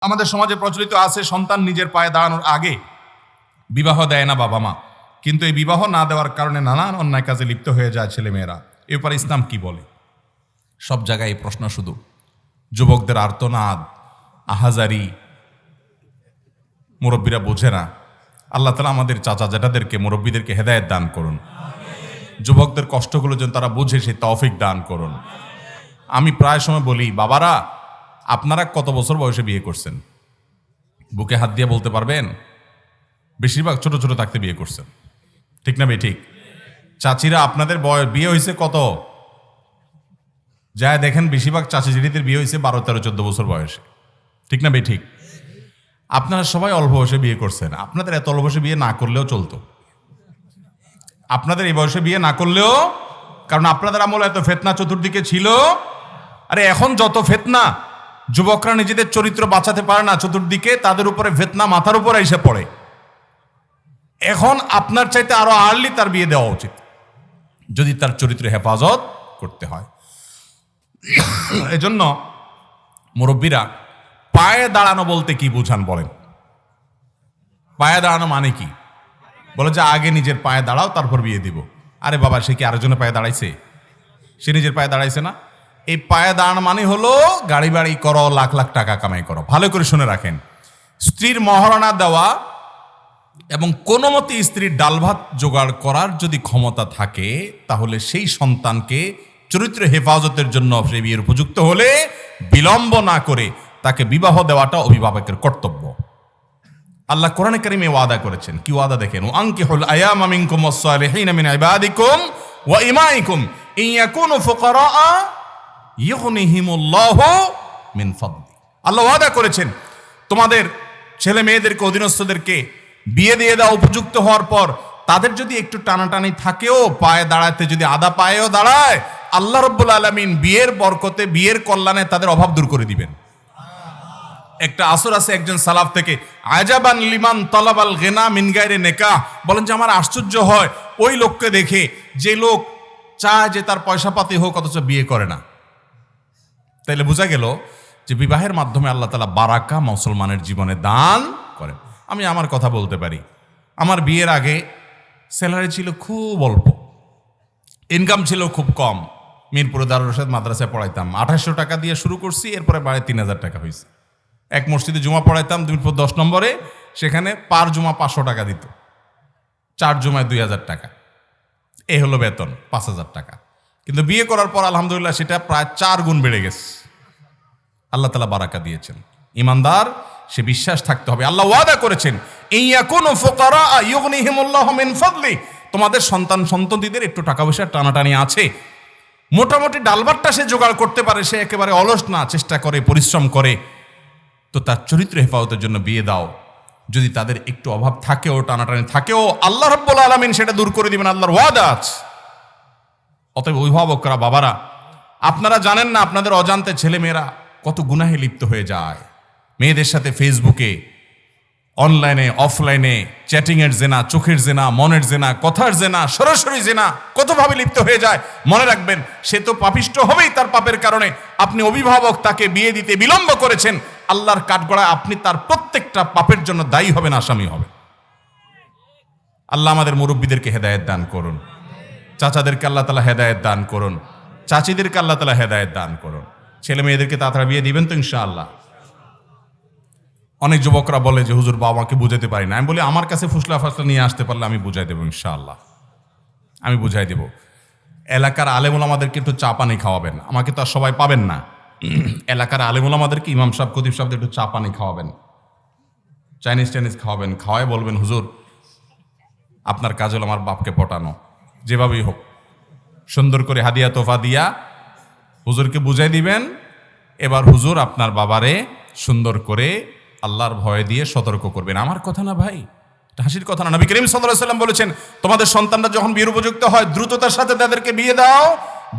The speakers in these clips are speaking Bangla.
আমাদের সমাজে প্রচলিত আছে, সন্তান নিজের পায়ে দাঁড়ানোর আগে বিবাহ দেয় না বাবা মা। কিন্তু এই বিবাহ না দেওয়ার কারণে নানান অন্যায় কাজে লিপ্ত হয়ে যায় ছেলেমেয়েরা। এরপর ইসলাম কি বলে? সব জায়গায় এই প্রশ্ন শুধু। যুবকদের আর্তনাদ, আহাজারি মুরব্বীরা বোঝে না। আল্লাহ তালা আমাদের চাচা জেঠাদেরকে, মুরব্বীদেরকে হেদায়েত দান করুন। যুবকদের কষ্টগুলো যেন তারা বুঝে সেই তৌফিক দান করুন। আমি প্রায় সময় বলি, বাবারা আপনারা কত বছর বয়সে বিয়ে করছেন? বুকে হাত দিয়ে বলতে পারবেন? বেশিরভাগ ছোট ছোট থাকতে বিয়ে করছেন। ঠিক না ঠিক? চাচিরা আপনাদের বয় বিয়ে হয়েছে কত? যা দেখেন বেশিরভাগ চাচি জিরিদের বিয়ে হয়েছে বারো, তেরো, চোদ্দ বছর বয়সে। ঠিক না ঠিক? আপনারা সবাই অল্প বয়সে বিয়ে করছেন। আপনাদের এত অল্প বয়সে বিয়ে না করলেও চলতো। আপনাদের এই বয়সে বিয়ে না করলেও, কারণ আপনাদের আমল এত ফেতনা চতুর্দিকে ছিল। আরে এখন যত ফেতনা যুবকরা নিজেদের চরিত্র বাঁচাতে পারে না চতুর্দিকে, তাদের উপরে ভেতনা মাথার উপরে এসে পড়ে। এখন আপনার চাইতে আরও আর্লি তার বিয়ে দেওয়া উচিত, যদি তার চরিত্র হেফাজত করতে হয়। এজন্য মুরব্বীরা, পায়ে দাঁড়ানো বলতে কি বুঝান বলেন? পায়ে দাঁড়ানো মানে কি? বলে যে, আগে নিজের পায়ে দাঁড়াও, তারপর বিয়ে দিব। আরে বাবা, সে কি আরেকজনের পায়ে দাঁড়াইছে? সে নিজের পায়ে দাঁড়াইছে না? এই পায়ে দাঁড়ানো মানে হলো গাড়ি বাড়ি করো, লাখ লাখ টাকা কামাই করো। ভালো করে শুনে রাখেন। স্ত্রীর মহারণা দেওয়া এবং কোনো মতে স্ত্রীর ডাল ভাত জোগাড় করার যদি ক্ষমতা থাকে, তাহলে সেই সন্তানকে চরিত্র হেফাজতের জন্য সে বিয়ের উপযুক্ত হলে বিলম্ব না করে তাকে বিবাহ দেওয়াটা অভিভাবকের কর্তব্য। আল্লাহ কোরআনে কারিমে ওয়াদা করেছেন। কি ওয়াদা দেখেন? ও আঙ্কি হল আয়াম মিনকুম ওয়াসসালিহিন মিন ইবাদিকুম ওয়া ইমাইকুম ইন ইয়াকুনু ফুকারা ইউগনিহিমুল্লাহু মিন ফাদলি। আল্লাহ ওয়াদা করেছেন, তোমাদের ছেলে মেয়েদেরকে, অধীনস্থদেরকে বিয়ে দিয়ে দেওয়া, উপযুক্ত হওয়ার পর তাদের যদি একটু টানাটানি থাকেও, পায়ে দাঁড়াতে যদি আদা পায়েও দাঁড়ায়, আল্লাহ রব্বুল আলমিন বিয়ের বরকতে, বিয়ের কল্যাণে তাদের অভাব দূর করে দিবেন। একটা আসর আছে একজন সালাফ থেকে আজাবান লিমান তলাবাল গেনা মিনগাইরে নেকা বলেন যে, আমার আশ্চর্য হয়, ওই লোককে দেখে যে লোক চায় যে তার পয়সা পাতি হোক, অথচ বিয়ে করে না। তাইলে বোঝা গেল যে বিবাহের মাধ্যমে আল্লাহ তালা বারাকা মুসলমানের জীবনে দান করেন। আমি আমার কথা বলতে পারি। আমার বিয়ের আগে স্যালারি ছিল খুব অল্প। ইনকাম ছিল খুব কম। মিরপুরে দারুল রশাদ মাদ্রাসায় পড়াইতাম। আঠাশশো টাকা দিয়ে শুরু করছি, এরপরে বাড়ি তিন হাজার টাকা হয়েছে এক মসজিদে জুমা পড়াইতাম মিরপুর দশ নম্বরে, সেখানে পার জুমা পাঁচশো টাকা দিত। চার জুমায় দুই হাজার টাকা। এ হলো বেতন, পাঁচ হাজার টাকা। কিন্তু বিয়ে করার পর আলহামদুলিল্লাহ সেটা প্রায় চার গুণ বেড়ে গেছে। আল্লাহ তালা বারাকা দিয়েছেন। ইমানদার, সে বিশ্বাস থাকতে হবে। আল্লাহ ওয়াদা করেছেন ফাদলি। তোমাদের সন্তান সন্ততিদের একটু টাকা পয়সার টানাটানি আছে। মোটামুটি ডালবারটা সে জোগাড় করতে পারে, সে একেবারে অলস না, চেষ্টা করে, পরিশ্রম করে। তো তার চরিত্র হেফাজতের জন্য বিয়ে দাও। যদি তাদের একটু অভাব থাকেও, টানাটানি থাকেও, আল্লাহ রব্বুল আলমিন সেটা দূর করে দিবেন। আল্লাহর ওয়াদা আছে। অতএব অভিভাবকরা, বাবারা, আপনারা জানেন না আপনাদের অজান্তে ছেলেমেয়েরা কত গুনাহে লিপ্ত হয়ে যায়। মেয়েদের সাথে ফেসবুকে অনলাইনে অফলাইনে চ্যাটিংয়ের জেনা, চোখের জেনা, মনের জেনা, কথার জেনা, সরাসরি জেনা কতভাবে লিপ্ত হয়ে যায় মনে রাখবেন, সে তো পাপিষ্ট হবেই তার পাপের কারণে। আপনি অভিভাবক, তাকে বিয়ে দিতে বিলম্ব করেছেন, আল্লাহর কাঠগড়ায় আপনি তার প্রত্যেকটা পাপের জন্য দায়ী হবেন, আসামি হবেন। আল্লাহ আমাদের মুরব্বীদেরকে হেদায়েত দান করুন। চাচাদেরকে আল্লাহ তালা হেদায়েত দান করুন। চাচিদেরকে আল্লাহ তালা হেদায়েত দান করুন। ছেলে মেয়েদেরকে তাড়াতাড়ি বিয়ে দিবেন তো ইনশাআল্লাহ। অনেক যুবকরা বলে যে, হুজুর বাবাকে বুঝাতে পারি না। আমি বলি, আমার কাছে ফুসলা ফাসলা নিয়ে আসতে পারলে আমি বুঝাই দেবো ইনশাআল্লাহ। আমি বুঝাই দেব। এলাকার আলেমুল আমাদেরকে একটু চা পানি খাওয়াবেন। আমাকে তো আর সবাই পাবেন না। এলাকার আলেমুল আমাদেরকে ইমাম সাহেব কতিব সাহেবদের একটু চা পানি খাওয়াবেন। চাইনিজ টাইনিজ খাওয়াবেন। খাওয়াই বলবেন, হুজুর, আপনার কাজ হলো আমার বাপকে পটানো। যেভাবেই হোক। সুন্দর করে হাদিয়া তোফা দিয়া হুজুরকে বুঝাই দিবেন। এবার হুজুর আপনার বাবারে সুন্দর করে আল্লাহর ভয় দিয়ে সতর্ক করবেন। আমার কথা না ভাই হাসির কথা না। নবী করিম সাল্লাম বলেছেন, তোমাদের সন্তানরা যখন বিয়ের উপযুক্ত হয়, দ্রুততার সাথে তাদেরকে বিয়ে দাও।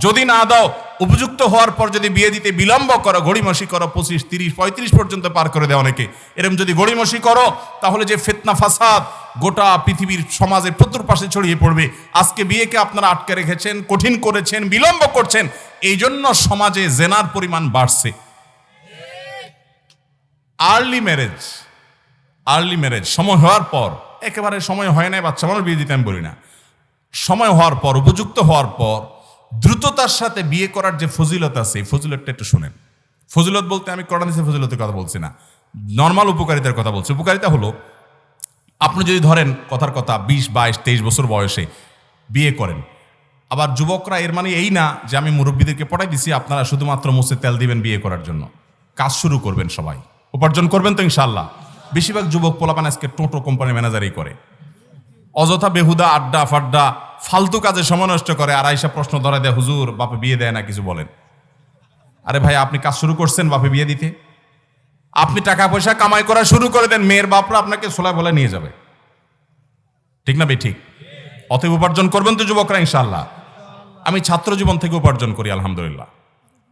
যদি না দাও উপযুক্ত হওয়ার পর যদি বিয়ে দিতে বিলম্ব করো গড়িমসি করো, পঁচিশ, তিরিশ, পঁয়ত্রিশ পর্যন্ত পার করে দেয় অনেকে। এরকম যদি গড়িমসি করো, তাহলে যে ফেতনা ফাসাদ গোটা পৃথিবীর প্রচুর পাশে ছড়িয়ে পড়বে। আজকে বিয়েকে আপনারা আটকে রেখেছেন, কঠিন করেছেন, বিলম্ব করছেন। এই জন্য সমাজে জেনার পরিমাণ বাড়ছে। আর্লি ম্যারেজ আর্লি ম্যারেজ সময় হওয়ার পর, একেবারে সময় হয় নাই, বাচ্চা মানুষ বিয়ে দিতে আমি বলি না। সময় হওয়ার পর, উপযুক্ত হওয়ার পর দ্রুততার সাথে বিয়ে করার যে ফজিলত আছে, এই ফজিলতটা একটু শুনেন। ফজিলত বলতে আমি কোরআনিসের ফজিলতের কথা বলছি না। নর্মাল উপকারিতার কথা বলছি। উপকারিতা হলো, আপনি যদি ধরেন, কথার কথা বিশ, বাইশ, তেইশ বছর বয়সে বিয়ে করেন, আবার যুবকরা এর মানে এই না যে আমি মুরব্বীদেরকে পড়াই দিছি, আপনারা শুধুমাত্র মুছে তেল দিবেন বিয়ে করার জন্য। কাজ শুরু করবেন সবাই। উপার্জন করবেন তো ইনশাল্লাহ বেশিরভাগ যুবক পোলাপান আজকে টোটো কোম্পানি ম্যানেজারই করে। অযথা বেহুদা, আড্ডা, ফাড্ডা ফালতু কাজে সময় নষ্ট করে আর আইসা প্রশ্ন ধরা দেয়, হুজুর, বাপে বিয়ে দেয় না, কিছু বলেন। আরে ভাই, আপনি কাজ শুরু করছেন, বাপে বিয়ে দিতে। আপনি টাকা পয়সা কামাই করা শুরু করে দেন, মেয়ের বাপরা আপনাকে সোলা বলে নিয়ে যাবে। ঠিক না বে ঠিক। অতএব উপার্জন করবেন তো যুবকরা ইনশাল্লাহ আমি ছাত্র জীবন থেকে উপার্জন করি, আলহামদুলিল্লাহ।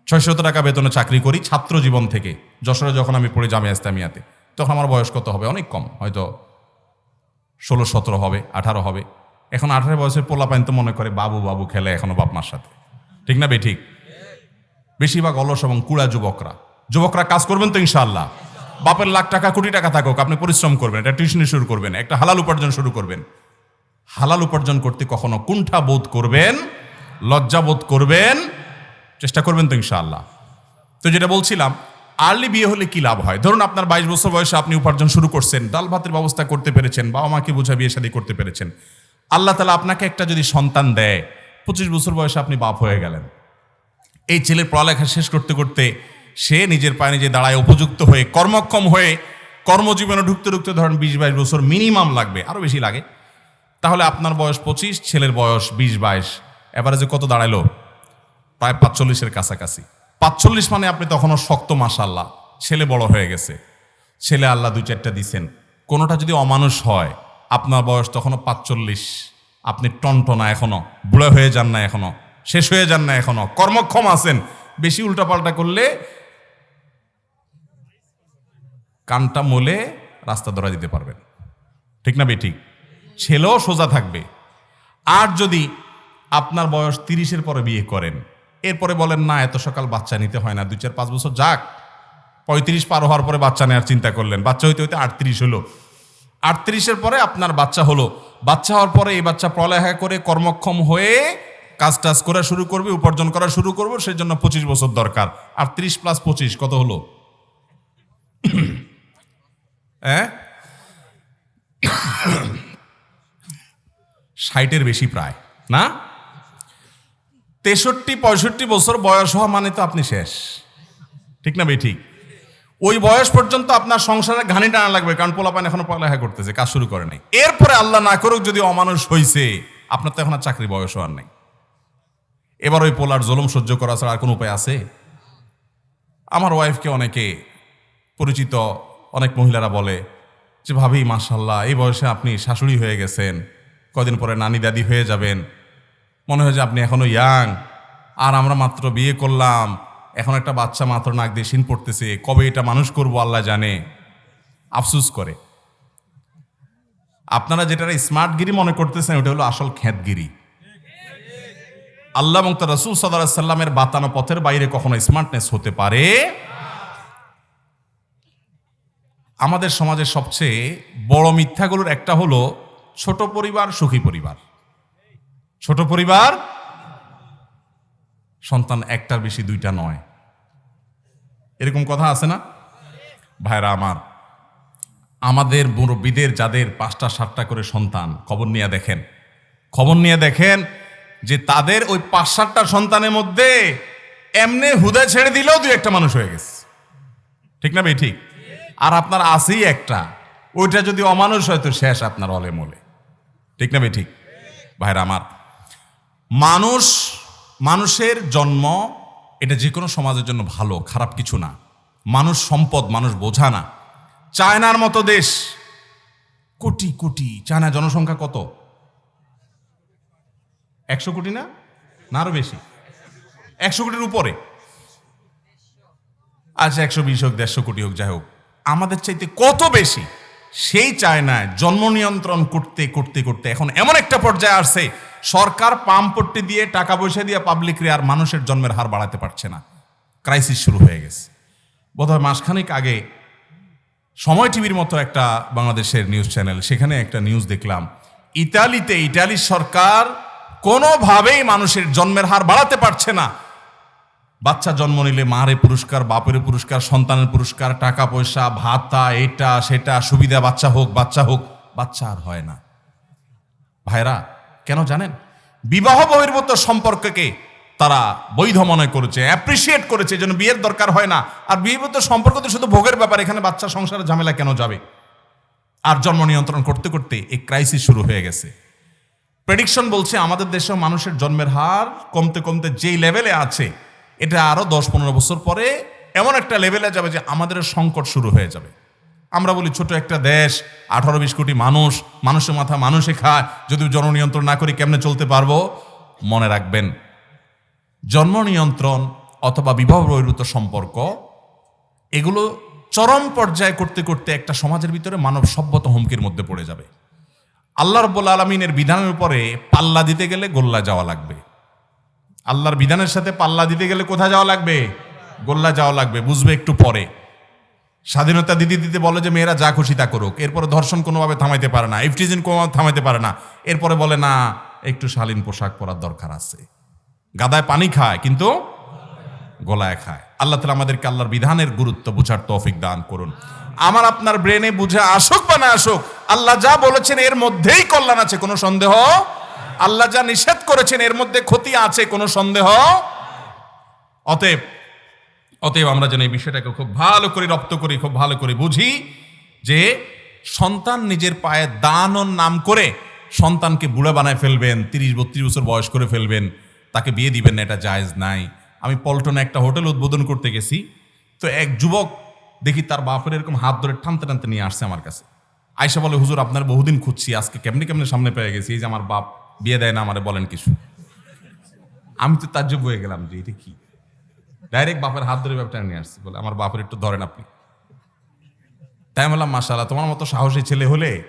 ছয়শত টাকা বেতনে চাকরি করি, ছাত্র জীবন থেকে। যশোরে যখন আমি পড়ি জামিয়া ইসলামিয়াতে, তখন আমার বয়স কত হবে? অনেক কম। হয়তো ষোলো সতেরো হবে, আঠারো হবে। এখন আঠারো বয়সের পোলা পাইন তো মনে করে বাবু বাবু খেলে এখনও বাপ মার সাথে। ঠিক না বে ঠিক? বেশিরভাগ অলস এবং কুড়া যুবকরা। যুবকরা কাজ করবেন তো ইনশাল্লাহ বাপের লাখ টাকা, কোটি টাকা থাকুক, আপনি পরিশ্রম করবেন একটা টিউশনি শুরু করবেন, একটা হালাল উপার্জন শুরু করবেন। হালাল উপার্জন করতে কখনো কুণ্ঠা বোধ করবেন, লজ্জা বোধ করবেন, চেষ্টা করবেন তো ইনশাআল্লাহ। তো যেটা বলছিলাম আর্লি বিয়ে হলে কি লাভ হয়? ধরুন আপনার বাইশ বছর বয়সে আপনি উপার্জন শুরু করছেন, ডাল ভাতের ব্যবস্থা করতে পেরেছেন বাবা মাকে বোঝা বিয়ে শাদী করতে পেরেছেন। আল্লাহ তালা আপনাকে একটা যদি সন্তান দেয়, পঁচিশ বছর বয়সে আপনি বাপ হয়ে গেলেন। এই ছেলের পড়ালেখা শেষ করতে করতে সে নিজের পায়ে নিজে দাঁড়ায় উপযুক্ত হয়ে, কর্মক্ষম হয়ে, কর্মজীবনে ঢুকতে ঢুকতে ধরেন বিশ বাইশ বছর মিনিমাম লাগবে আরও বেশি লাগে। তাহলে আপনার বয়স পঁচিশ, ছেলের বয়স বিশ বাইশ। এভারেজে কত দাঁড়াইলো? প্রায় পাঁচচল্লিশের কাছাকাছি। পাঁচচল্লিশ মানে আপনি তখনও শক্ত মাসাল্লাহ ছেলে বড় হয়ে গেছে। ছেলে আল্লাহ দুই চারটা দিছেন। কোনোটা যদি অমানুষ হয় আপনার বয়স তখনও পাঁচচল্লিশ। আপনি টনটনা এখনও, বুড়ো হয়ে যান না এখনও, শেষ হয়ে যান না এখনও, কর্মক্ষম আছেন। বেশি উল্টাপাল্টা করলে কানটা মোলে রাস্তা ধরা দিতে পারবেন। ঠিক না বে ঠিক ছেলেও সোজা থাকবে। আর যদি আপনার বয়স তিরিশের পরে বিয়ে করেন, এরপরে বলেন, না, এত সকাল বাচ্চা নিতে হয় না, দুই চার পাঁচ বছর যাক। পঁয়ত্রিশ পার হওয়ার পরে বাচ্চা নেওয়ার চিন্তা করলেন। বাচ্চা হইতে হইতে আটত্রিশ হলো। আটত্রিশের পরে আপনার বাচ্চা হলো। বাচ্চা হওয়ার পরে এই বাচ্চা পড়ালেখা করে কর্মক্ষম হয়ে কাজ টাজ করা শুরু করবে, উপার্জন করা শুরু করব সেই জন্য পঁচিশ বছর দরকার। আটত্রিশ প্লাস পঁচিশ, কত হলো? হ্যাঁ? ষাটের বেশি প্রায়, না? তেষট্টি, পঁয়ষট্টি বছর বয়স হওয়া মানে তো আপনি শেষ। ঠিক না ভাই, ঠিক? ওই বয়স পর্যন্ত আপনার সংসারে ঘানি টানা লাগবে, কারণ পোলাপান এখনও পড়ালেখা করতেছে, কাজ শুরু করে নাই। এরপরে আল্লাহ না করুক যদি অমানুষ হইছে, আপনার তো এখন আর চাকরি বয়স হওয়ার নেই। এবার ওই পোলার জলম সহ্য করা ছাড়া আর কোনো উপায় আছে? আমার ওয়াইফকে অনেকে পরিচিত অনেক মহিলারা বলে যে, ভাবি মাসাল্লাহ এই বয়সে আপনি শাশুড়ি হয়ে গেছেন, কদিন পরে নানি দাদি হয়ে যাবেন। মনে হয় যে আপনি এখনও ইয়াং আর আমরা মাত্র বিয়ে করলাম এখন একটা বাচ্চা মাত্র নাক দিয়ে শিন পড়তেছে, কবে এটা মানুষ করব আল্লাহ জানে। আফসুস করে। আপনারা যেটা স্মার্টগিরি মনে করতেছেন, ওটা হলো আসল খ্যাতগিরি। আল্লাহ এবং তার রসুল সাল্লাহ সাল্লামের বাতানো পথের বাইরে কখনো স্মার্টনেস হতে পারে? আমাদের সমাজের সবচেয়ে বড় মিথ্যাগুলোর একটা হলো ছোট পরিবার, সুখী পরিবার। ছোট পরিবার, সন্তান একটার বেশি, দুইটা নয়। এরকম কথা আছে না? ভাইরা আমার, আমাদের মুরব্বীদের, যাদের পাঁচটা, সাতটা করে সন্তান, খবর নিয়ে দেখেন। খবর নিয়ে দেখেন যে তাদের ওই পাঁচ, সাতটা সন্তানের মধ্যে এমনি হুদা ছেড়ে দিলেও দুই একটা মানুষ হয়ে গেছে। ঠিক না ভাই? ঠিক। আর আপনার আছেই একটা। ওইটা যদি অমানুষ হয় তো শেষ আপনার অলে মলে। ঠিক না ভাই? ঠিক। ভাইরা আমার, মানুষ, মানুষের জন্ম এটা যে কোনো সমাজের জন্য ভালো, খারাপ কিছু না। মানুষ সম্পদ, মানুষ বোঝা না। চায়নার মতো দেশ। কোটি কোটি। চায়না জনসংখ্যা কত? একশো কোটি না? না আরও বেশি। একশো কোটির উপরে। আচ্ছা একশো বিশ হোক, দেড়শো কোটি হোক, যাই হোক। আমাদের চাইতে কত বেশি? সেই চায়নায় জন্ম নিয়ন্ত্রণ করতে করতে করতে এখন এমন একটা পর্যায়ে আসছে সরকার পাম্পট্টি দিয়ে টাকা পয়সা দিয়ে পাবলিক আর মানুষের জন্মের হার বাড়াতে পারছে না। ক্রাইসিস শুরু হয়ে গেছে। বোধহয় মাসখানেক আগে সময় টিভির মতো একটা বাংলাদেশের নিউজ চ্যানেল সেখানে একটা নিউজ দেখলাম, ইতালিতে ইতালির সরকার কোনোভাবেই মানুষের জন্মের হার বাড়াতে পারছে না। বাচ্চা জন্ম নিলে মারে পুরস্কার, বাপের পুরস্কার, সন্তানের পুরস্কার, টাকা পয়সা, ভাতা, এটা, সেটা, সুবিধা, বাচ্চা হোক বাচ্চা হোক, বাচ্চা আর হয় না। ভাইরা কেন জানেন? বিবাহ বহির্ভূত সম্পর্ককে তারা বৈধ মনে করেছে অ্যাপ্রিসিয়েট করেছে, যেন বিয়ের দরকার হয় না। আর বিবাহিত সম্পর্ক তো শুধু ভোগের ব্যাপার, এখানে বাচ্চা সংসারের ঝামেলা কেন যাবে? আর জন্ম নিয়ন্ত্রণ করতে করতে এই ক্রাইসিস শুরু হয়ে গেছে। প্রেডিকশন বলছে, আমাদের দেশেও মানুষের জন্মের হার কমতে কমতে যেই লেভেলে আছে, এটা আরও দশ পনেরো বছর পরে এমন একটা লেভেলে যাবে যে আমাদের সংকট শুরু হয়ে যাবে। আমরা বলি ছোট একটা দেশ, আঠারো বিশ কোটি মানুষ, মানুষের মাথা মানুষে খায়, যদি জননিয়ন্ত্রণ না করি কেমনে চলতে পারব? মনে রাখবেন, জন্ম নিয়ন্ত্রণ অথবা বিবাহ বহির্ভূত সম্পর্ক, এগুলো চরম পর্যায়ে করতে করতে একটা সমাজের ভিতরে মানব সভ্যত হুমকির মধ্যে পড়ে যাবে। আল্লাহ রব্বুল আলমিনের বিধানের উপরে পাল্লা দিতে গেলে গোল্লা যাওয়া লাগবে। আল্লাহর বিধানের সাথে পাল্লা দিতে গেলে কোথায় যাওয়া লাগবে? গোল্লা যাওয়া লাগবে, বুঝবে একটু পরে। স্বাধীনতা দিতে দিতে বলে যে মেয়েরা যা খুশি তা করুক। এরপরে ধর্ষণ কোনোভাবে থামাইতে পারে না, ইফটিজিন কোনোভাবে থামাইতে পারে না। এরপরে বলে, না, একটু শালীন পোশাক পরার দরকার আছে। গাদায় পানি খায়, কিন্তু গলায় খায়। আল্লাহ তালা আমাদেরকে আল্লাহর বিধানের গুরুত্ব বুঝার তৌফিক দান করুন। আমার আপনার ব্রেনে বুঝে আসুক বা না আসুক, আল্লাহ যা বলেছেন এর মধ্যেই কল্যাণ আছে, কোনো সন্দেহ? আল্লাহ যা নিষেধ করেছেন এর মধ্যে ক্ষতি আছে, কোনো সন্দেহ? অতএব অতএব আমরা যেন এই বিষয়টাকে খুব ভালো করে রপ্ত করি, খুব ভালো করে বুঝি যে সন্তান নিজের পায়ে দানর নাম করে সন্তানকে বুড়া বানায় ফেলবেন, তিরিশ বত্রিশ বছর বয়স করে ফেলবেন, তাকে বিয়ে দিবেন না, এটা জায়েজ নাই। আমি পল্টনে একটা হোটেল উদ্বোধন করতে গেছি, তো এক যুবক দেখি তার বাপের এরকম হাত ধরে টানতে টানতে নিয়ে আসছে আমার কাছে। আয়সা বলে, হুজুর, আপনার বহুদিন খুঁজছি, আজকে কেমনি কেমনি সামনে পেয়ে গেছি? এই যে আমার বাপ, বিয়ে দেয় না, আমারে বলেন কিছু। আমি তো তাজ্জব হয়ে গেলাম যে এটা কি? ডাইরেক্ট বাপের হাত ধরে ব্যাপারটা নিয়ে আসছি। বলে, আমার বাপের একটু ধরেন আপনি। তাই বললাম মাসাল্লাহ তোমার মতো সাহসী ছেলে হলে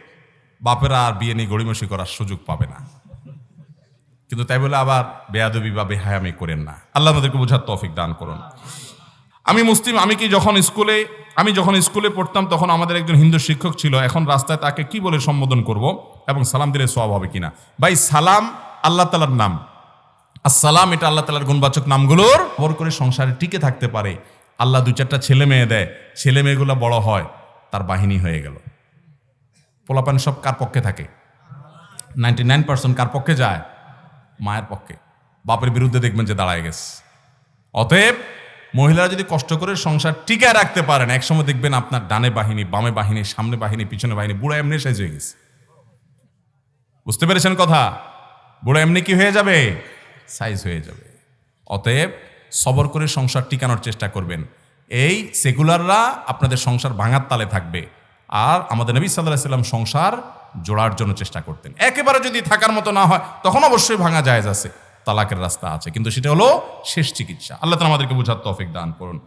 বাপেরা আর বিয়ে নিয়ে গড়িমসি করার সুযোগ পাবে না। কিন্তু তাই বলে আবার বেয়াদবি বা বেহায়ামি করেন না। আল্লাহ আমাদেরকে বোঝার তৌফিক দান করুন। আমি মুসলিম, আমি কি যখন স্কুলে, আমি যখন স্কুলে পড়তাম তখন আমাদের একজন হিন্দু শিক্ষক ছিল। এখন রাস্তায় তাকে কি বলে সম্বোধন করব এবং সালাম দিলে সব হবে কিনা? ভাই, সালাম আল্লাহ তালার নাম। আসসালাম, এটা আল্লাহ তালার গুণবাচক নামগুলোর বর করে সংসারে টিকে থাকতে পারে। আল্লাহ দু চারটা ছেলে মেয়ে দেয়, ছেলে মেয়েগুলো বড় হয়, তার বাহিনী হয়ে গেল। পোলাপান সব কার পক্ষে থাকে? নাইনটি নাইন পার্সেন্ট কার পক্ষে যায়? মায়ের পক্ষে। বাপের বিরুদ্ধে দেখবেন যে দাঁড়ায় গেছে। অতএব, মহিলারা যদি কষ্ট করে সংসার টিকায় রাখতে পারেন, একসময় দেখবেন আপনার ডানে বাহিনী, বামে বাহিনী, সামনে বাহিনী, পিছনে বাহিনী, বুড়া এমনি শেষ হয়ে গেছে। বুঝতে পেরেছেন কথা? বুড়া এমনি কি হয়ে যাবে? সাইজ হয়ে যাবে। অতএব সবর করে সংসার টিকানোর চেষ্টা করবেন। এই সেকুলাররা আপনাদের সংসার ভাঙার তালে থাকবে। আর আমাদের নবী সাল্লাহ সাল্লাম সংসার জোড়ার জন্য চেষ্টা করতেন। একেবারে যদি থাকার মতো না হয়, তখন অবশ্যই ভাঙা জায়েজ আছে, তালাকের রাস্তা আছে। কিন্তু সেটা হলো শেষ চিকিৎসা। আল্লাহ তালা আমাদেরকে বোঝার তৌফিক দান করুন।